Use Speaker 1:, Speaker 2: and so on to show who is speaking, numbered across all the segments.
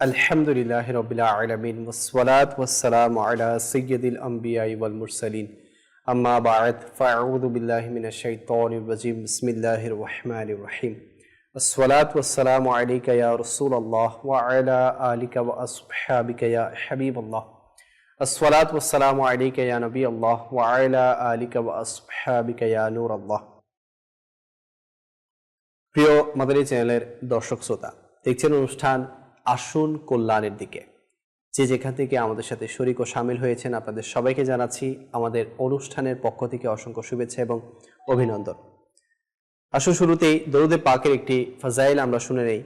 Speaker 1: আলহামদুলিল্লাহ রবিল্লা আলমিন ওসলাত ওসালাম আলা সৈয়দুল আম্বিয়াই ওয়াল মুরসালিন আম্মা বায়ত ফাউদুবিল্লাহমিনাশাইতনিম বিসমিল্লাহ রহমান রহিম ওসলাত ওসালাম আলিকয়া রসুল আল্লাহ ওয়ালা আলিকা ওয়াসহাবিকয়া হাবিব আল্লাহ ওসলাত ওসালাম আলিকয়া নবী আল্লাহ ওয়ালা আলিকা ওয়াসহাবিকয়া নূর আল্লাহ প্রিয় মাদারী চ্যানেলের দর্শক শ্রোতা দেখছেন অনুষ্ঠান আসুন কল্যাণের দিকে। যে যেখান থেকে আমাদের সাথে শরিক ও সামিল হয়েছেন, আপনাদের সবাইকে জানাচ্ছি আমাদের অনুষ্ঠানের পক্ষ থেকে অসংখ্য শুভেচ্ছা এবং অভিনন্দন। আসুন শুরুতেই দরুদে পাকের একটি ফাজাইল আমরা শুনে নেই।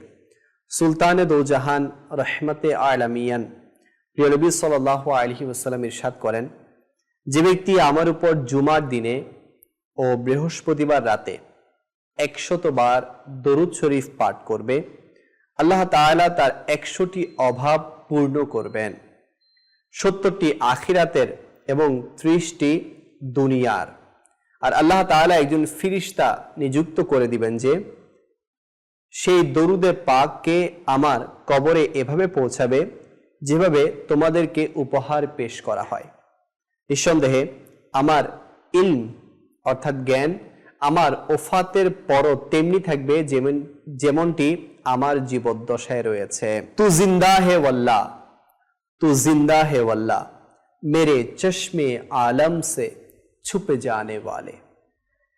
Speaker 1: সুলতানে দৌজাহান রহমতে আলামিয়ান প্রিয় নবী সাল্লাহ আলহি ওসাল্লাম ইরশাদ করেন, যে ব্যক্তি আমার উপর জুমার দিনে ও বৃহস্পতিবার রাতে একশত বার দরুদ শরীফ পাঠ করবে আল্লাহ তাআলা তার একশোটি অভাব পূর্ণ করবেন। সত্তরটি আখিরাতের এবং ত্রিশটি দুনিয়ার। আর আল্লাহ তাআলা একজন ফিরিস্তা নিযুক্ত করে দিবেন যে, সেই দরুদে পাককে আমার কবরে এভাবে পৌঁছাবে যেভাবে তোমাদেরকে উপহার পেশ করা হয়। নিঃসন্দেহে আমার ইলম অর্থাৎ জ্ঞান আমার ওফাতের পরও তেমনি থাকবে যেমন যেমনটি আমার জীবদ্দশায় রয়েছে। তু জিন্দা হে ওয়াল্লা, তু জিন্দা হে ওয়াল্লা, মেরে চশমে আলম সে ছুপে জানে ওয়ালে।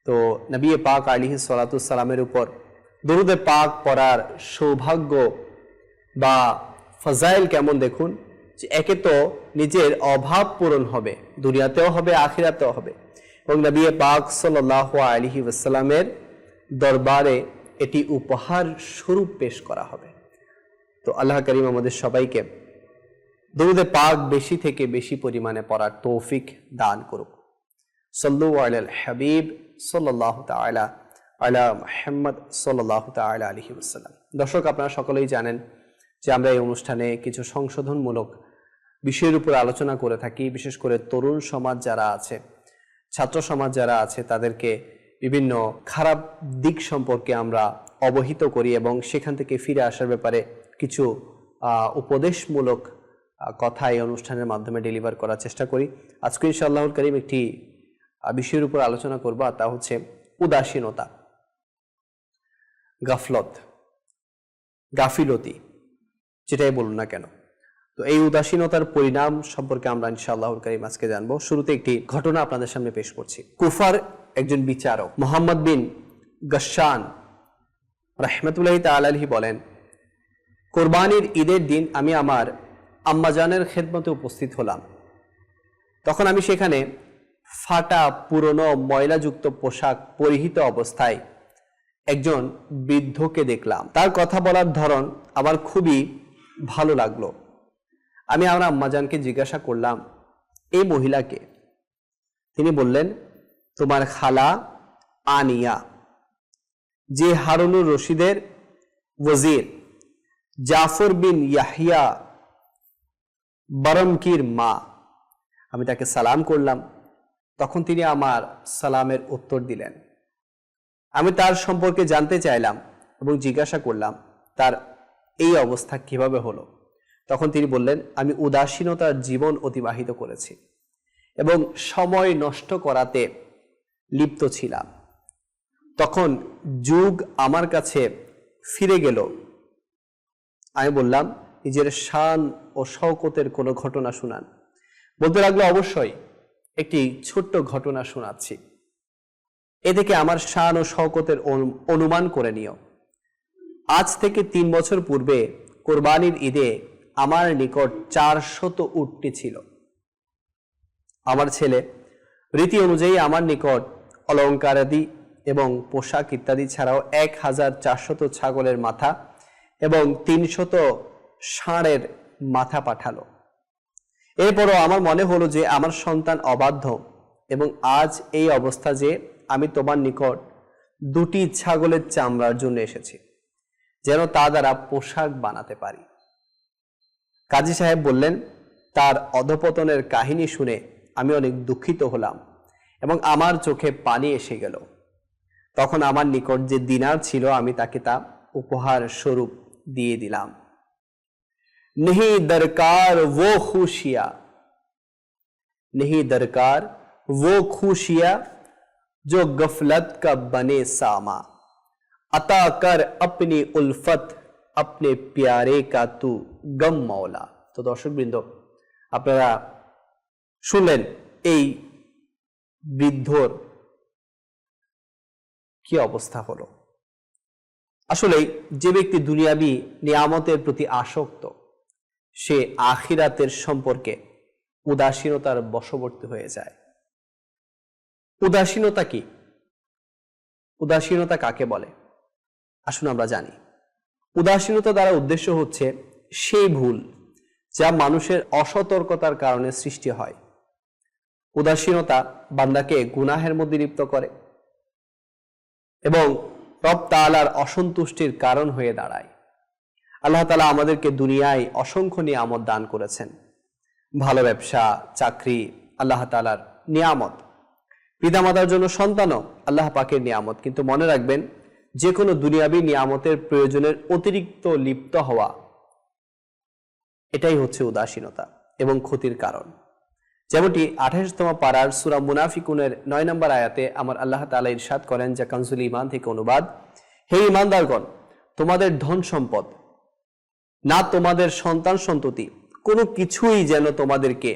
Speaker 1: তো নবী পাক আলী সালাতামের উপর দরুদে পাক পড়ার সৌভাগ্য বা ফজাইল কেমন দেখুন? যে একে তো নিজের অভাব পূরণ হবে, দুনিয়াতেও হবে, আখিরাতেও হবে। এবং নবী পাক সাল্লাহ আলহি ওয়াসাল্লামের দরবারে এটি উপহার স্বরূপ পেশ করা হবে। তো আল্লাহ করিম আমাদের সবাইকে দরুদে পাক বেশি থেকে বেশি পরিমাণে পড়ার তৌফিক দান করুক। সল্লু আল হাবিব সাল্লাহ তালা আলা মোহাম্মদ সাল্লাহ তালা আলহি ওসাল্লাম দর্শক, আপনারা সকলেই জানেন যে আমরা এই অনুষ্ঠানে কিছু সংশোধনমূলক বিষয়ের উপর আলোচনা করে থাকি। বিশেষ করে তরুণ সমাজ যারা আছে, ছাত্র সমাজ যারা আছে, তাদেরকে বিভিন্ন খারাপ দিক সম্পর্কে আমরা অবহিত করি এবং সেখান থেকে ফিরে আসার ব্যাপারে কিছু উপদেশমূলক কথা এই অনুষ্ঠানের মাধ্যমে ডেলিভার করার চেষ্টা করি। আজকে ইনশাআল্লাহুল করিম একটি বিষয়ের উপর আলোচনা করব তা হচ্ছে উদাসীনতা। গাফলত, গাফিলতি, যেটাই বলুন না কেন। তো এই উদাসীনতার পরিণাম সম্পর্কে আমরা ইনশাআল্লাহুল করিম আজকে জানব। শুরুতে একটি ঘটনা আপনাদের সামনে পেশ করছি। কুফার একজন বিচারক মোহাম্মদ বিন গসান রহমতুল্লাহ তালাহি বলেন, কোরবানির ঈদের দিন আমি আমার আম্মাজানের খেদমতে উপস্থিত হলাম। তখন আমি সেখানে ফাটা, পুরনো, ময়লাযুক্ত পোশাক পরিহিত অবস্থায় একজন বৃদ্ধকে দেখলাম। তার কথা বলার ধরন আমার খুবই ভালো লাগল। আমি আমার আম্মাজানকে জিজ্ঞাসা করলাম, এই মহিলাকে? তিনি বললেন, তোমার খালা আনিয়া, যে হারুনুর রশিদের ওয়াজির, জাফর বিন ইয়াহিয়া বরমকির মা। আমি তাকে সালাম করলাম। তখন তিনি আমার সালামের উত্তর দিলেন। আমি তার সম্পর্কে জানতে চাইলাম এবং জিজ্ঞাসা করলাম, তার এই অবস্থা কীভাবে হলো? তখন তিনি বললেন, আমি উদাসীনতার জীবন অতিবাহিত করেছি এবং সময় নষ্ট করাতে লিপ্ত ছিলাম। তখন যুগ আমার কাছে ফিরে গেল। আমি বললাম, নিজের শান ও শওকতের কোনো ঘটনা শুনান। বলতে লাগল, অবশ্যই একটি ছোট্ট ঘটনা শোনাচ্ছি। এ থেকে আমার শান ও শওকতের অনুমান করে নিও। আজ থেকে তিন বছর পূর্বে কোরবানির ঈদে আমার নিকট চারশত উটটি ছিল। আমার ছেলে, রীতি অনুযায়ী আমার নিকট অলঙ্কারাদি এবং পোশাক ইত্যাদি ছাড়াও এক হাজার চারশত ছাগলের মাথা এবং তিনশত ষাঁড়ের মাথা পাঠালো। এরপরও আমার মনে হলো যে আমার সন্তান অবাধ্য এবং আজ এই অবস্থা যে আমি তোমার নিকট দুটি ছাগলের চামড়ার জন্য এসেছি, যেন তা দ্বারা পোশাক বানাতে পারি। কাজী সাহেব বললেন তার অধপতনের কাহিনী শুনে আমি অনেক দুঃখিত হলাম এবং আমার চোখে পানি এসে গেল তখন আমার নিকট যে দিনার ছিল আমি তাকে তা উপহার স্বরূপ দিয়ে দিলাম नहीं दरकार वो खुशियां नहीं दरकार वो खुशियां जो गफलत का बने सामा अता कर अपनी उल्फत আপনি প্যারে কাতু গম মাওলা তো দর্শকবৃন্দ আপনারা শুনলেন এই বৃদ্ধর কি অবস্থা হলো আসলে যে ব্যক্তি দুনিয়াবি নিয়ামতের প্রতি আসক্ত, সে আখিরাতের সম্পর্কে উদাসীনতার বশবর্তী হয়ে যায়। উদাসীনতা কি? উদাসীনতা কাকে বলে? আসুন আমরা জানি। উদাসীনতা দ্বারা উদ্দেশ্য হচ্ছে সেই ভুল যা মানুষের অসতর্কতার কারণে সৃষ্টি হয়। উদাসীনতা বান্দাকে গুনাহের মধ্যে লিপ্ত করে এবং রব তালার অসন্তুষ্টির কারণ হয়ে দাঁড়ায়। আল্লাহ তালা আমাদেরকে দুনিয়ায় অসংখ্য নিয়ামত দান করেছেন। ভালো ব্যবসা, চাকরি, আল্লাহ তালার নিয়ামত। পিতামাতার জন্য সন্তানও আল্লাহ পাকের নিয়ামত। কিন্তু মনে রাখবেন যে কোনো দুনিয়াবী নিয়ামতের প্রয়োজনের অতিরিক্ত লিপ্ত হওয়া, এটাই হচ্ছে উদাসীনতা এবং ক্ষতির কারণ। যেমনটি আঠাশতম পাড়ার সুরা মুনাফিকুনের নয় নম্বর আয়াতে আমার আল্লাহ তালা ইরশাদ করেন যা কানসুল ইমান থেকে অনুবাদ, হে ইমানদারগণ তোমাদের ধন সম্পদ না তোমাদের সন্তান সন্ততি, কোনো কিছুই যেন তোমাদেরকে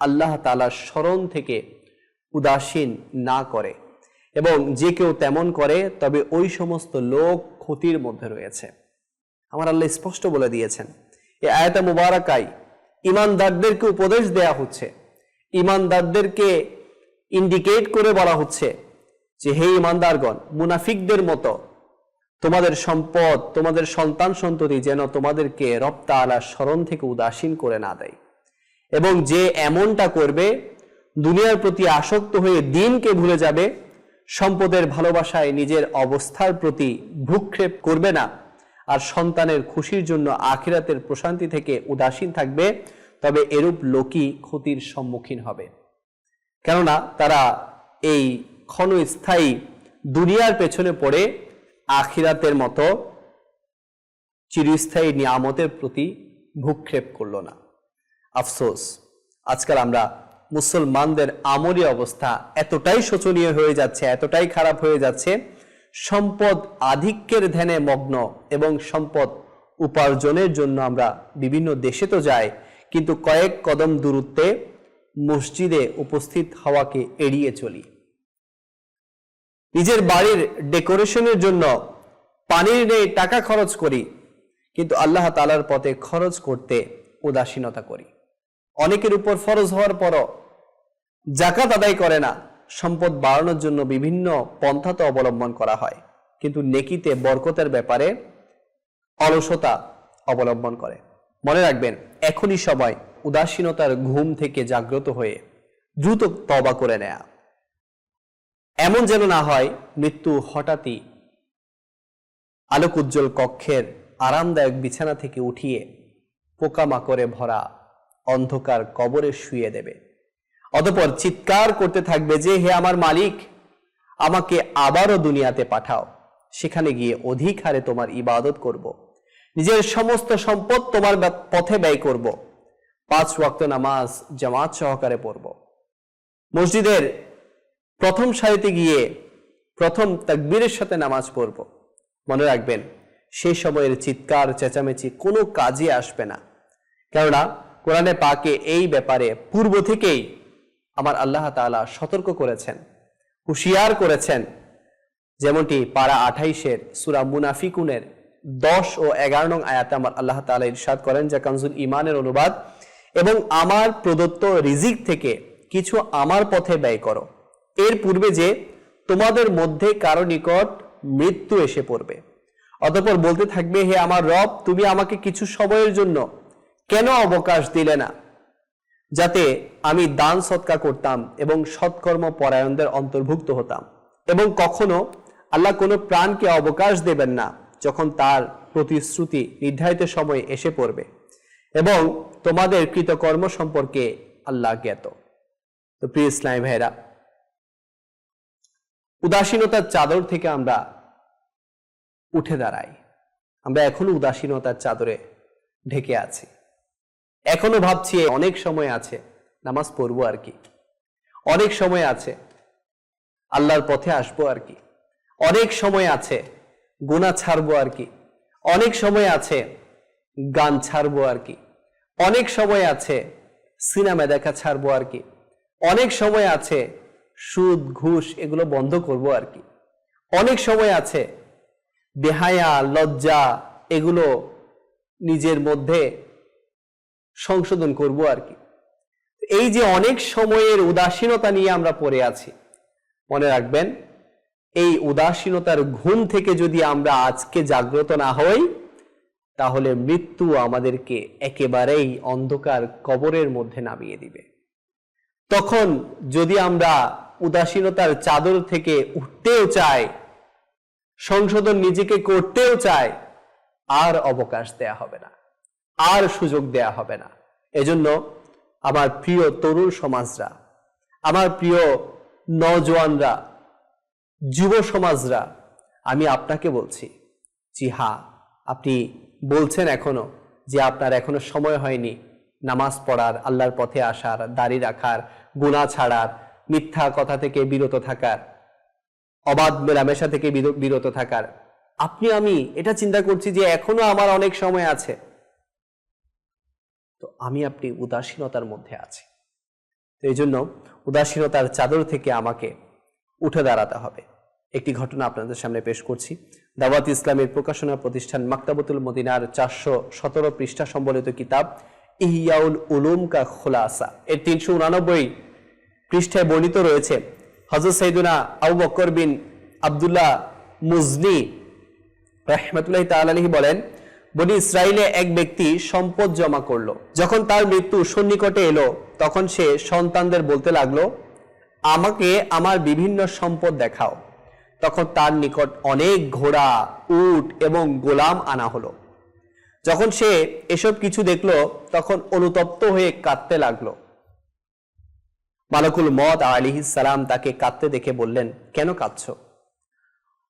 Speaker 1: আল্লাহ তালার স্মরণ থেকে উদাসীন না করে। এবং যে কেউ তেমন করে, তবে ওই সমস্ত লোক ক্ষতির মধ্যে রয়েছে। আমার আল্লাহ স্পষ্ট বলে দিয়েছেন, এ আয়াতা মুবারাকাই, ইমানদারদেরকে উপদেশ দেয়া হচ্ছে। ইমানদারদেরকে ইন্ডিকেট করে বলা হচ্ছে যে, হে ইমানদারগণ, মুনাফিকদের মতো, তোমাদের সম্পদ, তোমাদের সন্তান সন্ততি যেন তোমাদেরকে রপ্তা আলা স্মরণ থেকে উদাসীন করে না দেয়। এবং যে এমনটা করবে, দুনিয়ার প্রতি আসক্ত হয়ে দিনকে ভুলে যাবে সম্পদের ভালোবাসায় নিজের অবস্থার প্রতি ভ্রুক্ষেপ করবে না। আর সন্তানের খুশির জন্য আখিরাতের প্রশান্তি থেকে উদাসীন থাকবে, তবে এরূপ লোকই ক্ষতির সম্মুখীন হবে। কেননা তারা এই ক্ষণস্থায়ী দুনিয়ার পেছনে পড়ে আখিরাতের মতো চিরস্থায়ী নিয়ামতের প্রতি ভূক্ষেপ করল না। আফসোস, আজকাল আমরা মুসলমানদের আমলি অবস্থা এতটাই শোচনীয় হয়ে যাচ্ছে, এতটাই খারাপ হয়ে যাচ্ছে। সম্পদ আধিক্যের ধ্যানে মগ্ন এবং সম্পদ উপার্জনের জন্য আমরা বিভিন্ন দেশে তো যাই, কিন্তু কয়েক কদম দূরত্বে মসজিদে উপস্থিত হওয়াকে এড়িয়ে চলি। নিজের বাড়ির ডেকোরেশনের জন্য পানির নেই, টাকা খরচ করি, কিন্তু আল্লাহ তালার পথে খরচ করতে উদাসীনতা করি। অনেকের উপর ফরজ হওয়ার পরও জাকাত আদায় করে না। সম্পদ বাড়ানোর জন্য বিভিন্ন পন্থা তো অবলম্বন করা হয়। কিন্তু নেকিতে বরকতের ব্যাপারে অলসতা অবলম্বন করে। মনে রাখবেন, এখনই সময় উদাসীনতার ঘুম থেকে জাগ্রত হয়ে দ্রুত তবা করে নেয়া। এমন যেন না হয়, মৃত্যু হঠাৎই আলোক উজ্জ্বল কক্ষের আরামদায়ক বিছানা থেকে উঠিয়ে পোকামাকড়ে ভরা অন্ধকার কবরে শুয়ে দেবে। অতপর চিৎকার করতে থাকবে যে, হে আমার মালিক, আমাকে আবারও দুনিয়াতে পাঠাও। সেখানে গিয়ে অধিক হারে তোমার ইবাদত করব। নিজের সমস্ত সম্পদ তোমার পথে ব্যয় করব। পাঁচ ওয়াক্ত নামাজ জামাত সহকারে পড়ব। মসজিদের প্রথম সারিতে গিয়ে প্রথম তাকবীরের সাথে নামাজ পড়ব। মনে রাখবেন, সেই সময়ের চিৎকার, চেঁচামেচি কোনো কাজে আসবে না। কেননা কোরআনে পাকে এই ব্যাপারে পূর্ব থেকেই আমার আল্লাহ তাআলা সতর্ক করেছেন, হুঁশিয়ার করেছেন। যেমনটি পারা আঠাইশের সুরা মুনাফিকুনের দশ ও এগারো নং আয়াতে আমার আল্লাহ তাআলা ইরশাদ করেন যা, কানজুল ইমানের অনুবাদ এবং আমার প্রদত্ত রিজিক থেকে কিছু আমার পথে ব্যয় করো। এর পূর্বে যে তোমাদের মধ্যে কারও নিকট মৃত্যু এসে পড়বে। অতঃপর বলতে থাকবে, হে আমার রব, তুমি আমাকে কিছু সময়ের জন্য কেন অবকাশ দিলে না? যাতে আমি দান সৎকার করতাম এবং সৎকর্ম পরায়ণদের অন্তর্ভুক্ত হতাম। এবং কখনো আল্লাহ কোনো প্রাণকে অবকাশ দেবেন না যখন তার প্রতিশ্রুতি নির্ধারিত সময়ে এসে পড়বে। এবং তোমাদের কৃতকর্ম সম্পর্কে আল্লাহ জ্ঞাত। তো প্রিয় ইসলাম ভাইরা উদাসীনতার চাদর থেকে আমরা উঠে দাঁড়াই। আমরা এখনও উদাসীনতার চাদরে ঢেকে আছি। এখনও ভাবছি অনেক সময় আছে, নামাজ পড়ব আর কি। অনেক সময় আছে, আল্লাহর পথে আসব আর কি। অনেক সময় আছে গুণা ছাড়বো আর কি। অনেক সময় আছে, গান ছাড়বো আর কি। অনেক সময় আছে, সিনেমা দেখা ছাড়বো আর কি। অনেক সময় আছে, সুদ, ঘুষ এগুলো বন্ধ করব আর কি। অনেক সময় আছে, বেহায়া, লজ্জা এগুলো নিজের মধ্যে সংশোধন করব আর কি। এই যে অনেক সময়ের উদাসীনতা নিয়ে আমরা পড়ে আছি, মনে রাখবেন, এই উদাসীনতার ঘুম থেকে যদি আমরা আজকে জাগ্রত না হই, তাহলে মৃত্যু আমাদেরকে একেবারেই অন্ধকার কবরের মধ্যে নামিয়ে দিবে। তখন যদি আমরা উদাসীনতার চাদর থেকে উঠতেও চাই, সংশোধন নিজেকে করতেও চাই, আর অবকাশ দেয়া হবে না। আর সুযোগ দেয়া হবে না। এজন্য আমার প্রিয় তরুণ সমাজরা, আমার প্রিয় নজওয়ানরা যুব সমাজরা, আমি আপনাকে বলছি, জি হা, আপনি বলছেন এখনও যে আপনার এখনও সময় হয়নি নামাজ পড়ার, আল্লাহর পথে আসার, দাড়ি রাখার গুণা ছাড়ার, মিথ্যা কথা থেকে বিরত থাকার, অবাধ মেলামেশা থেকে বির- বিরত থাকার। আপনি, আমি এটা চিন্তা করছি যে এখনও আমার অনেক সময় আছে। তো আমি আপনি উদাসীনতার মধ্যে আছি। তো এই জন্য উদাসীনতার চাদর থেকে আমাকে উঠে দাঁড়াতে হবে। একটি ঘটনা আপনাদের সামনে পেশ করছি। দাওয়াত ইসলামের প্রকাশনা প্রতিষ্ঠান মাক্তাবতুল মদিনার চারশো সতেরো পৃষ্ঠা সম্বলিত কিতাব ইহিয়াউল উলুম কা খোলাসা। এর তিনশো উনানব্বই পৃষ্ঠায় বর্ণিত রয়েছে হজরত সৈদুনা আবু বকর বিন আবদুল্লাহ মুজনি রহমতুল্লাহ তালাহি বলেন বনি ইসরায়েলে এক ব্যক্তি সম্পদ জমা করল। যখন তার মৃত্যু সন্নিকটে এলো, তখন সে সন্তানদের বলতে লাগল, আমাকে আমার বিভিন্ন সম্পদ দেখাও। তখন তার নিকট অনেক ঘোড়া, উট এবং গোলাম আনা হলো। যখন সে এসব কিছু দেখল, তখন অনুতপ্ত হয়ে কাঁদতে লাগল। মালাকুল মদ আলিহিস সালাম তাকে কাঁদতে দেখে বললেন, কেন কাঁদছো?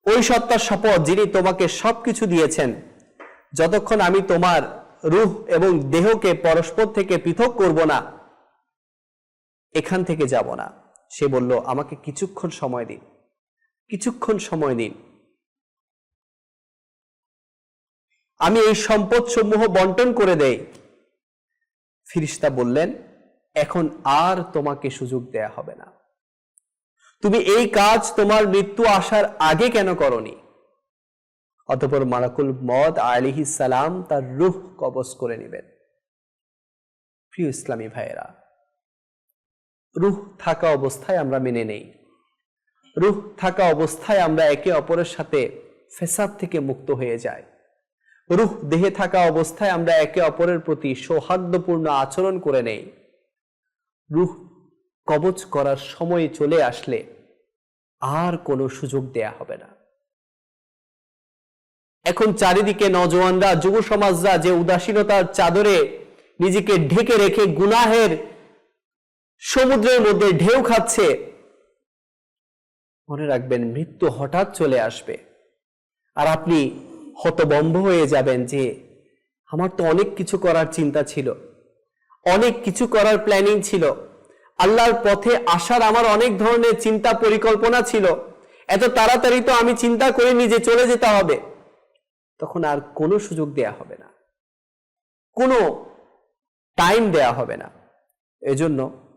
Speaker 1: ওই সত্তার শপথ যিনি তোমাকে সবকিছু দিয়েছেন যতক্ষণ আমি তোমার রূহ এবং দেহকে পরস্পর থেকে পৃথক করব না, এখান থেকে যাব না। সে বলল, আমাকে কিছুক্ষণ সময় দিন, কিছুক্ষণ সময় দিন আমি এই সম্পদ সমূহ বন্টন করে দেই। ফিরিস্তা বললেন, এখন আর তোমাকে সুযোগ দেয়া হবে না। তুমি এই কাজ তোমার মৃত্যু আসার আগে কেন করনি? অতপর মালাকুল মদ আলিহি সালাম তার রুহ কবজ করে নেবেন। প্রিয় ইসলামী ভাইয়েরা, রুহ থাকা অবস্থায় আমরা মেনে নেই। রুহ থাকা অবস্থায় আমরা একে অপরের সাথে ফেসাদ থেকে মুক্ত হয়ে যাই। রুহ দেহে থাকা অবস্থায় আমরা একে অপরের প্রতি সৌহার্দ্যপূর্ণ আচরণ করে নেই। রুহ কবচ করার সময় চলে আসলে আর কোনো সুযোগ দেয়া হবে না। এখন চারিদিকে নজওয়ানরা, যুব সমাজরা যে উদাসীনতার চাদরে নিজেকে ঢেকে রেখে গুনাহের সমুদ্রের মধ্যে ঢেউ খাচ্ছে, মনে রাখবেন মৃত্যু হঠাৎ চলে আসবে। আর আপনি হতবম্ব হয়ে যাবেন যে, আমার তো অনেক কিছু করার চিন্তা ছিল, অনেক কিছু করার প্ল্যানিং ছিল, আল্লাহর পথে আসার আমার অনেক ধরনের চিন্তা পরিকল্পনা ছিল, এত তাড়াতাড়ি তো আমি চিন্তা করে নিজে চলে যেতে হবে। তখন আর কোনো সুযোগ দেয়া হবে না। কোনো টাইম দেয়া হবে না। এজন্য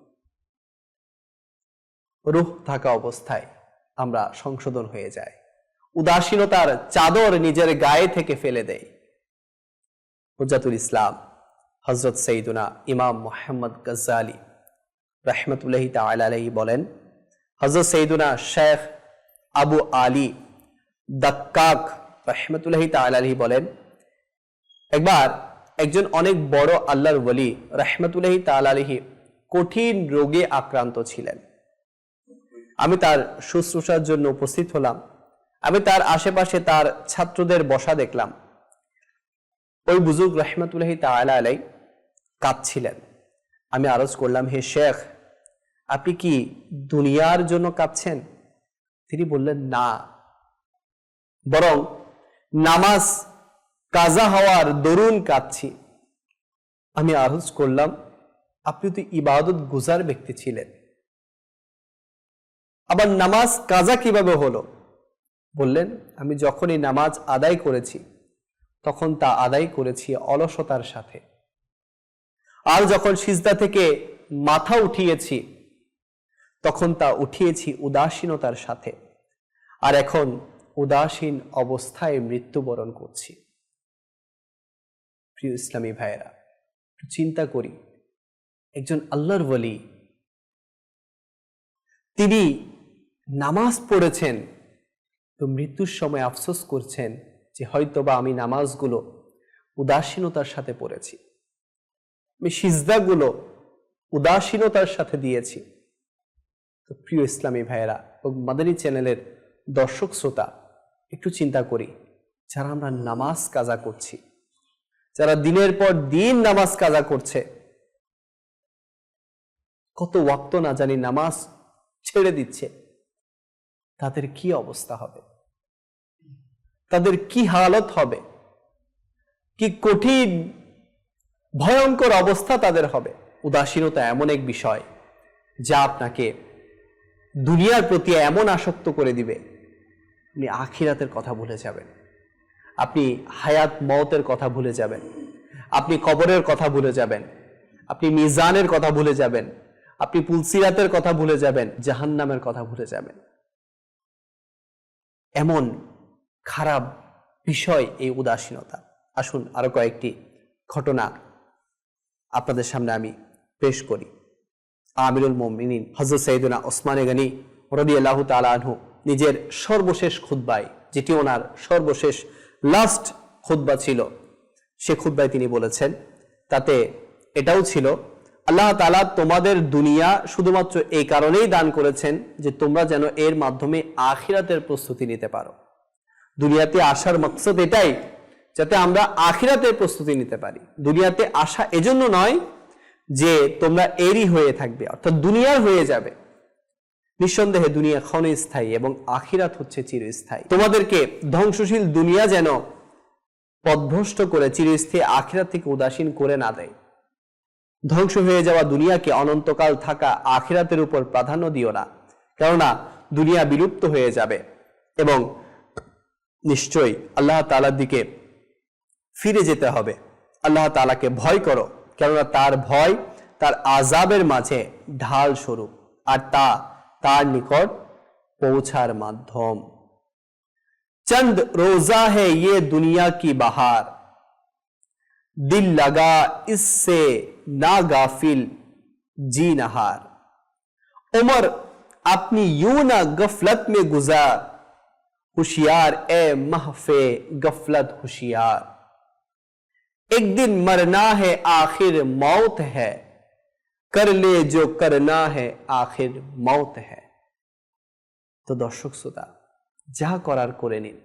Speaker 1: রুহ থাকা অবস্থায় আমরা সংশোধন হয়ে যাই। উদাসীনতার চাদর নিজের গায়ে থেকে ফেলে দেয় হুজাতুল ইসলাম হজরত সঈদুনা ইমাম মোহাম্মদ গজ্জালি রহমতুল্লাহি তালাহি বলেন হজরত সঈদুনা শেখ আবু আলী দাক্কাক রহমতুল্লাহি তালাহি বলেন, একবার একজন অনেক বড় আল্লাহর ওলি রহমতুল্লাহি তালাহি কঠিন রোগে আক্রান্ত ছিলেন। আমি তার শুশ্রূষার জন্য উপস্থিত হলাম। আমি তার আশেপাশে তার ছাত্রদের বসা দেখলাম। ওই বুজুর্গ রহমতুল্লাহি তালা আলাই কাঁদছিলেন। আমি আরজ করলাম, হে শেখ, আপনি কি দুনিয়ার জন্য কাঁদছেন? তিনি বললেন, না। বরং নামাজ, কাজা হওয়ার দরুন কাঁদছি। আমি আরজ করলাম, আপনি তো ইবাদত গুজার ব্যক্তি ছিলেন। আবার নামাজ কাজা কীভাবে হলো? বললেন, আমি যখনই নামাজ আদায় করেছি, তখন তা আদায় করেছি অলসতার সাথে। আর যখন সিজদা থেকে মাথা উঠিয়েছি, তখন তা উঠিয়েছি উদাসীনতার সাথে। আর এখন উদাসীন অবস্থায় মৃত্যুবরণ করছি। প্রিয় ইসলামী ভাইয়েরা চিন্তা করি। একজন আল্লাহর বলি তিনি নামাজ পড়েছেন, তো মৃত্যুর সময় আফসোস করছেন যে হয়তোবা আমি নামাজগুলো উদাসীনতার সাথে পড়েছি। আমি সিজদাগুলো উদাসীনতার সাথে দিয়েছি। তো প্রিয় ইসলামী ভাইয়েরা, এবং মাদানী চ্যানেলের দর্শক শ্রোতা একটু চিন্তা করি। যারা আমরা নামাজ কাজা করছি, যারা দিনের পর দিন নামাজ কাজা করছে, কত ওয়াক্ত না জানি নামাজ ছেড়ে দিচ্ছে, তাদের কি অবস্থা হবে? তাদের কি হালত হবে? কি কঠিন, ভয়ঙ্কর অবস্থা তাদের হবে? উদাসীনতা এমন এক বিষয়, যা আপনাকে দুনিয়ার প্রতি এমন আসক্ত করে দিবে। আপনি আখিরাতের কথা ভুলে যাবেন। আপনি হায়াত মতের কথা ভুলে যাবেন। আপনি কবরের কথা ভুলে যাবেন। আপনি মিজানের কথা ভুলে যাবেন। আপনি পুলসিরাতের কথা ভুলে যাবেন। জাহান্নামের কথা ভুলে যাবেন। এমন খারাপ বিষয় এই উদাসীনতা। আসুন আরও কয়েকটি ঘটনা আপনাদের সামনে আমি পেশ করি। আমিরুল মোমিনিন হজরত সৈদুনা ওসমানে গানি রবি আল্লাহ আনহু নিজের সর্বশেষ খুদ্বায় যেটি ওনার সর্বশেষ লাস্ট খুদ্া ছিল, সে খুদ্বায় তিনি বলেছেন, তাতে এটাও ছিল, আল্লাহ তালা তোমাদের দুনিয়া শুধুমাত্র এই কারণেই দান করেছেন যে তোমরা যেন এর মাধ্যমে আখিরাতের প্রস্তুতি নিতে পারো। দুনিয়াতে আসার মকসদ এটাই, যাতে আমরা আখিরাতের প্রস্তুতি নিতে পারি। দুনিয়াতে আসা এজন্য নয় যে তোমরা এরই হয়ে থাকবে, অর্থাৎ দুনিয়ার হয়ে যাবে। নিঃসন্দেহে দুনিয়া ক্ষণস্থায়ী এবং আখিরাত হচ্ছে চিরস্থায়ী। তোমাদেরকে ধ্বংসশীল দুনিয়া যেন পদভ্রষ্ট করে চিরস্থায়ী, আখিরাত থেকে উদাসীন করে না দেয়। ধ্বংস হয়ে যাওয়া দুনিয়াকে অনন্তকাল থাকা আখিরাতের উপর প্রাধান্য দিও না, কেননা দুনিয়া বিলুপ্ত হয়ে যাবে এবং নিশ্চয়ই আল্লাহ তালার দিকে ফিরে যেতে হবে। আল্লাহ তালাকে ভয় করো, কেননা তার ভয় তার আজাবের মাঝে ঢাল স্বরূপ, আর তা তার নিকট পৌঁছার মাধ্যম চন্দ রোজা হে ইয়ে দুনিয়া কি বাহার दिल लगा इससे ना गाफिल जी नहार उमर अपनी यूं ना गफलत में गुजार होशियार ए महफे गफलत होशियार एक दिन मरना है आखिर मौत है কর লে যো করনা হ্যাঁ আখির মৌত হ্যাঁ তো দর্শক শ্রোতা, যা করার করে নিন।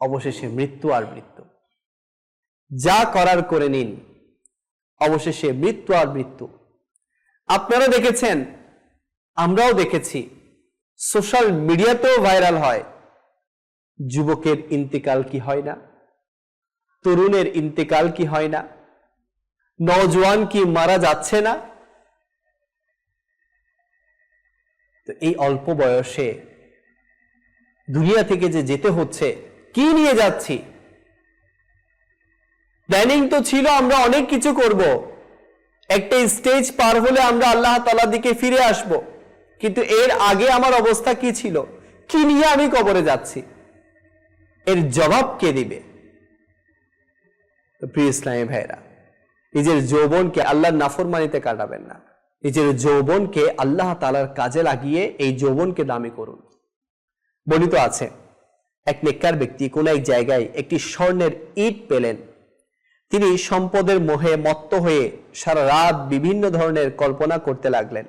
Speaker 1: অবশেষে মৃত্যু আর মৃত্যু। যা করার করে নিন, অবশেষে মৃত্যু আর মৃত্যু। আপনারা দেখেছেন, আমরাও দেখেছি, সোশ্যাল মিডিয়াতেও ভাইরাল হয়, যুবকের ইন্তেকাল কি হয় না? তরুণের ইন্তেকাল কি হয় না? নজওয়ান কি মারা যাচ্ছে না? তো এই অল্প বয়সে দুনিয়া থেকে যে যেতে হচ্ছে, কি নিয়ে যাচ্ছি? প্ল্যানিং তো ছিল, আমরা অনেক কিছু করব। একটা স্টেজ পার হলে আমরা আল্লাহ তালা দিকে ফিরে আসব। কিন্তু এর আগে আমার অবস্থা কি ছিল? কি নিয়ে আমি কবরে যাচ্ছি? এর জবাব কে দিবে? প্রিয় ইসলামী ভাইরা নিজের যৌবনকে আল্লাহর নাফরমানিতে কাটাবেন না। নিজের যৌবনকে আল্লাহ তালার কাজে লাগিয়ে এই যৌবনকে দামি করুন। বলিত আছে, এক নেককার ব্যক্তি কোন এক জায়গায় একটি স্বর্ণের ইট পেলেন। তিনি সম্পদের মোহে মত্ত হয়ে সারা রাত বিভিন্ন ধরনের কল্পনা করতে লাগলেন।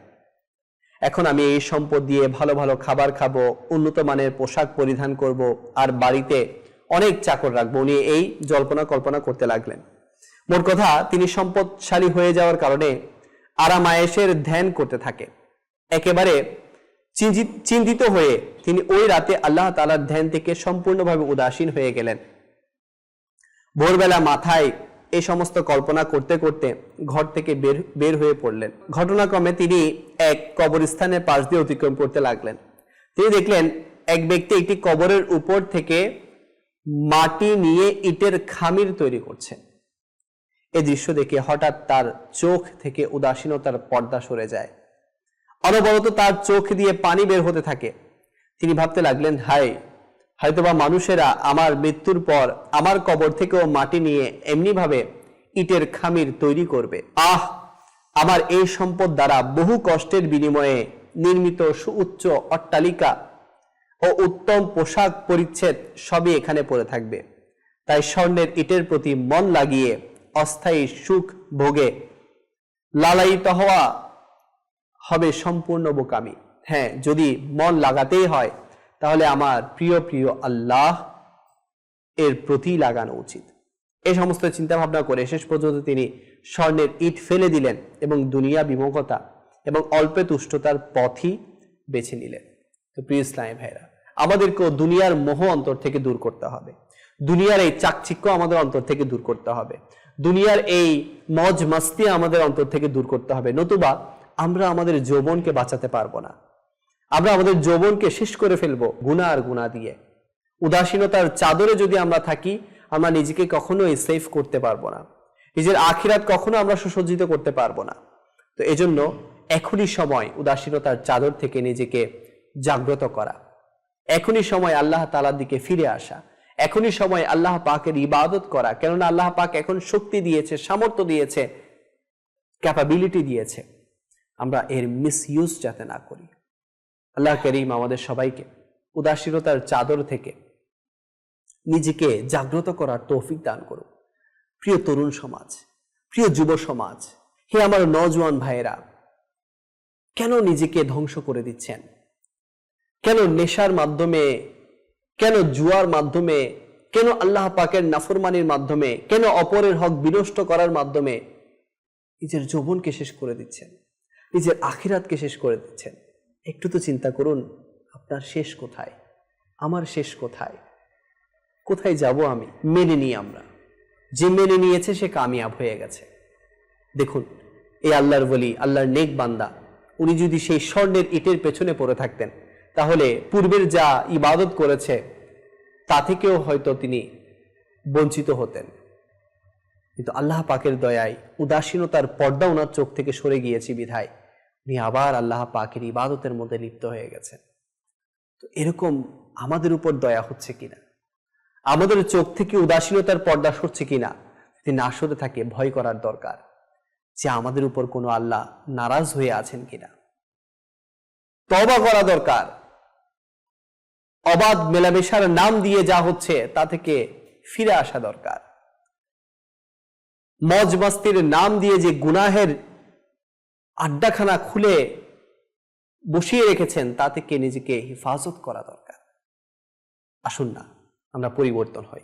Speaker 1: এখন আমি এই সম্পদ দিয়ে ভালো ভালো খাবার খাব, উন্নত মানের পোশাক পরিধান করব, আর বাড়িতে অনেক চাকর রাখব। উনি এই জল্পনা কল্পনা করতে লাগলেন। মোট কথা, তিনি সম্পদশালী হয়ে যাওয়ার কারণে আরামায়েশের ধ্যান করতে থাকে। একেবারে চিন্তিত- হয়ে তিনি ওই রাতে আল্লাহ তালার ধ্যান থেকে সম্পূর্ণভাবে উদাসীন হয়ে গেলেন। ভোরবেলা মাথায় এই সমস্ত কল্পনা করতে করতে ঘর থেকে বের বের হয়ে পড়লেন। ঘটনাক্রমে তিনি এক কবরস্থানের পাশ দিয়ে অতিক্রম করতে লাগলেন। তিনি দেখলেন, এক ব্যক্তি একটি কবরের উপর থেকে মাটি নিয়ে ইটের খামির তৈরি করছে। এই দৃশ্য দেখে হঠাৎ তার চোখ থেকে উদাসীনতার পর্দা সরে যায়। অনবরত তার চোখ দিয়ে পানি বের হতে থাকে। তিনি ভাবতে লাগলেন হাই হয়তোবা মানুষেরা আমার মৃত্যুর পর আমার কবর থেকেও মাটি নিয়ে এমনি ভাবে ইটের খামির তৈরি করবে। আহ, আমার এই সম্পদ দ্বারা বহু কষ্টের বিনিময়ে নির্মিত সুউচ্চ অট্টালিকা ও উত্তম পোশাক পরিচ্ছেদ সবই এখানে পড়ে থাকবে। তাই স্বর্ণের ইটের প্রতি মন লাগিয়ে অস্থায়ী সুখ ভোগে। লালায়িত হওয়া হবে সম্পূর্ণ বোকামি। হ্যাঁ যদি মন লাগাতেই হয়, তাহলে আমার প্রিয় প্রিয় আল্লাহ এর প্রতি লাগানো উচিত। এই সমস্ত চিন্তা ভাবনা করে শেষ পর্যন্ত তিনি স্বর্ণের ইট ফেলে দিলেন এবং দুনিয়া বিমুখতা এবং অল্পে তুষ্টতার পথই বেছে নিলেন। তো প্রিয় ইসলামী ভাইরা আমাদেরকেও দুনিয়ার মোহ অন্তর থেকে দূর করতে হবে। দুনিয়ার এই চাকচিক্য আমাদের অন্তর থেকে দূর করতে হবে। দুনিয়ার এই মজ মাস্তি আমাদের অন্তর থেকে দূর করতে হবে। নতুবা আমরা আমাদের যৌবনকে বাঁচাতে পারব না। আমরা আমাদের যৌবনকে শেষ করে ফেলব গুণা আর গুণা দিয়ে। উদাসীনতার চাদরে যদি আমরা থাকি, আমরা নিজেকে কখনোই সেফ করতে পারব না। নিজের আখিরাত কখনো আমরা সুসজ্জিত করতে পারব না। তো এজন্য এখনই সময় উদাসীনতার চাদর থেকে নিজেকে জাগ্রত করা। এখনই সময় আল্লাহ তালার দিকে ফিরে আসা। এখনই সময় আল্লাহ পাকের ইবাদত করা, কেননা আল্লাহ পাক এখন শক্তি দিয়েছে, সামর্থ্য দিয়েছে ক্যাপাবিলিটি দিয়েছে। আমরা এর মিস ইউজ যাতে না করি। আল্লাহ করিম আমাদের সবাইকে উদাসীনতার চাদর থেকে নিজেকে জাগ্রত করার তৌফিক দান করুন প্রিয় তরুণ সমাজ, প্রিয় যুব সমাজ, হে আমার নজওয়ান ভাইয়েরা, কেন নিজেকে ধ্বংস করে দিচ্ছেন? কেন নেশার মাধ্যমে কেন জুয়ার মাধ্যমে, কেন আল্লাহ পাকের নাফরমানির মাধ্যমে, কেন অপরের হক বিনষ্ট করার মাধ্যমে নিজের যৌবনকে শেষ করে দিচ্ছেন? নিজের আখিরাতকে শেষ করে দিচ্ছেন? একটু তো চিন্তা করুন, আপনার শেষ কোথায়? আমার শেষ কোথায়? কোথায় যাব আমি? মেনে নিই আমরা। যে মেনে নিয়েছে সে কামিয়াব হয়ে গেছে। দেখুন এই আল্লাহর বলি আল্লাহর নেক বান্দা, উনি যদি সেই স্বর্ণের ইটের পেছনে পড়ে থাকতেন তাহলে পূর্বের যা ইবাদত করেছে, তা থেকেও হয়তো তিনি বঞ্চিত হতেন। কিন্তু আল্লাহ পাকের দয়ায়, উদাসীনতার পর্দা ওনার চোখ থেকে সরে গিয়েছি বিধায়, উনি আবার আল্লাহ পাকের ইবাদতের মধ্যে লিপ্ত হয়ে গেছেন। তো এরকম আমাদের উপর দয়া হচ্ছে কিনা? আমাদের চোখ থেকে উদাসীনতার পর্দা সরছে কিনা? যদি না সরে থাকে, ভয় করার দরকার যে আমাদের উপর কোনো আল্লাহ নারাজ হয়ে আছেন কিনা। তবা করা দরকার। অবাধ মেলামেশার নাম দিয়ে যা হচ্ছে তা থেকে ফিরে আসা দরকার। মজ মাস্তির নাম দিয়ে যে গুনাহের আড্ডাখানা খুলে বসিয়ে রেখেছেন, তা থেকে নিজেকে হেফাজত করা দরকার। আসুন না, আমরা পরিবর্তন হই।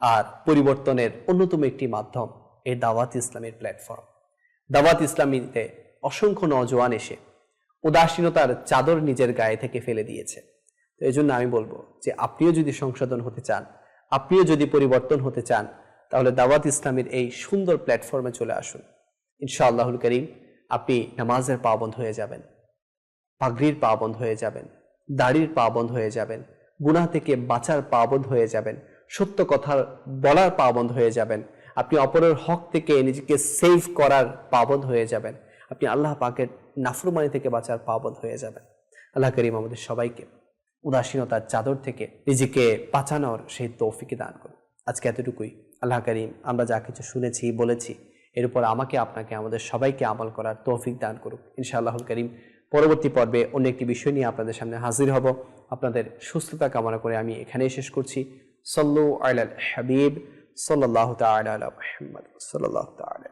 Speaker 1: আর পরিবর্তনের অন্যতম একটি মাধ্যম এই দাওয়াত ইসলামের প্ল্যাটফর্ম। দাওয়াত ইসলামীতে অসংখ্য নজওয়ান এসে উদাসীনতার চাদর নিজের গায়ে থেকে ফেলে দিয়েছে। তো এই জন্য আমি বলব যে আপনিও যদি সংশোধন হতে চান, আপনিও যদি পরিবর্তন হতে চান, তাহলে দাওয়াত ইসলামের এই সুন্দর প্ল্যাটফর্মে চলে আসুন। ইনশাআল্লাহুল করিম, আপনি নামাজের পাবন্ধ হয়ে যাবেন, পাগড়ির পাবন্ধ হয়ে যাবেন, দাড়ির পাবন্ধ হয়ে যাবেন, গুনাহ থেকে বাঁচার পা পাবন্ধ হয়ে যাবেন, সত্য কথার বলার পাবন্ধ হয়ে যাবেন, আপনি অপরের হক থেকে নিজেকে সেভ করার পাবন্ধ হয়ে যাবেন, আপনি আল্লাহ পাকের নাফরমানি থেকে বাঁচার পাবন্ধ হয়ে যাবেন। আল্লাহ করিম আমাদের সবাইকে উদাসীনতার চাদর থেকে নিজেকে বাঁচানোর সেই তৌফিকে দান করুন। আজকে এতটুকুই। আল্লাহ করিম, আমরা যা কিছু শুনেছি, বলেছি, এর উপর আমাকে, আপনাকে, আমাদের সবাইকে আমল করার তৌফিক দান করুক। ইনশাআল্লাহুল করিম, পরবর্তী পর্বে অন্য একটি বিষয় নিয়ে আপনাদের সামনে হাজির হব। আপনাদের সুস্থতা কামনা করে আমি এখানেই শেষ করছি। সল্লু আল হাবিব সাল্লাহ তাল মুহাম্মদ সাল্লাহ তাল